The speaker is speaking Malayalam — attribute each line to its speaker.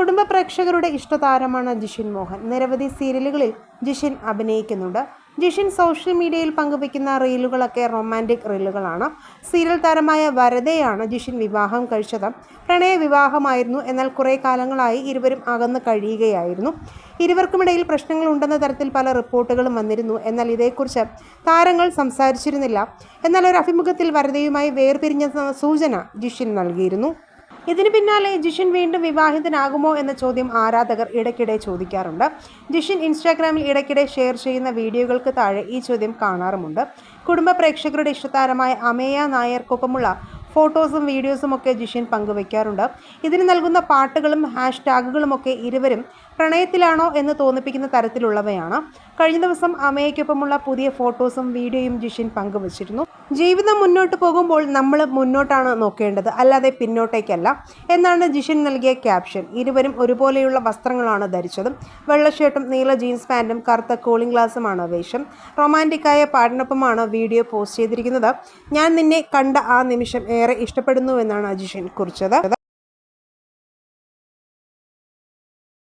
Speaker 1: കുടുംബ പ്രേക്ഷകരുടെ ഇഷ്ടതാരമാണ് ജിഷിൻ മോഹൻ. നിരവധി സീരിയലുകളിൽ ജിഷിൻ അഭിനയിക്കുന്നുണ്ട്. ജിഷിൻ സോഷ്യൽ മീഡിയയിൽ പങ്കുവയ്ക്കുന്ന റീലുകളൊക്കെ റൊമാന്റിക് റീലുകളാണ്. സീരിയൽ താരമായ വരതയാണ് ജിഷിൻ വിവാഹം കഴിച്ചത്. പ്രണയ വിവാഹമായിരുന്നു. എന്നാൽ കുറേ കാലങ്ങളായി ഇരുവരും അകന്ന് കഴിയുകയായിരുന്നു. ഇരുവർക്കുമിടയിൽ പ്രശ്നങ്ങൾ ഉണ്ടെന്ന തരത്തിൽ പല റിപ്പോർട്ടുകളും വന്നിരുന്നു. എന്നാൽ ഇതേക്കുറിച്ച് താരങ്ങൾ സംസാരിച്ചിരുന്നില്ല. എന്നാൽ ഒരു അഭിമുഖത്തിൽ വരതയുമായി വേർപിരിഞ്ഞ സൂചന ജിഷിൻ നൽകിയിരുന്നു. ഇതിന് പിന്നാലെ ജിഷിൻ വീണ്ടും വിവാഹിതനാകുമോ എന്ന ചോദ്യം ആരാധകർ ഇടയ്ക്കിടെ ചോദിക്കാറുണ്ട്. ജിഷിൻ ഇൻസ്റ്റാഗ്രാമിൽ ഇടയ്ക്കിടെ ഷെയർ ചെയ്യുന്ന വീഡിയോകൾക്ക് താഴെ ഈ ചോദ്യം കാണാറുമുണ്ട്. കുടുംബ പ്രേക്ഷകരുടെ ഇഷ്ടതാരമായ അമേയ നായർക്കൊപ്പമുള്ള ഫോട്ടോസും വീഡിയോസും ഒക്കെ ജിഷിൻ പങ്കുവയ്ക്കാറുണ്ട് ഇതിന് നൽകുന്ന പാട്ടുകളും ഹാഷ്ടാഗുകളുമൊക്കെ ഇരുവരും പ്രണയത്തിലാണോ എന്ന് തോന്നിപ്പിക്കുന്ന തരത്തിലുള്ളവയാണ്. കഴിഞ്ഞ ദിവസം അമ്മയ്ക്കൊപ്പമുള്ള പുതിയ ഫോട്ടോസും വീഡിയോയും ജിഷിൻ പങ്കുവച്ചിരുന്നു. ജീവിതം മുന്നോട്ട് പോകുമ്പോൾ നമ്മൾ മുന്നോട്ടാണ് നോക്കേണ്ടത്. അല്ലാതെ പിന്നോട്ടേക്കല്ല. എന്നാണ് ജിഷിൻ നൽകിയ ക്യാപ്ഷൻ. ഇരുവരും ഒരുപോലെയുള്ള വസ്ത്രങ്ങളാണ് ധരിച്ചത്. വെള്ള ഷർട്ടും നീല ജീൻസ് പാന്റും കറുത്ത കൂളിംഗ് ഗ്ലാസുമാണ് വേഷം. റൊമാന്റിക്കായ പാടിനൊപ്പമാണ് വീഡിയോ പോസ്റ്റ് ചെയ്തിരിക്കുന്നത്. ഞാൻ നിന്നെ കണ്ട ആ നിമിഷം ഏറെ ഇഷ്ടപ്പെടുന്നുവെന്നാണ് ജിഷിൻ കുറിച്ചത്.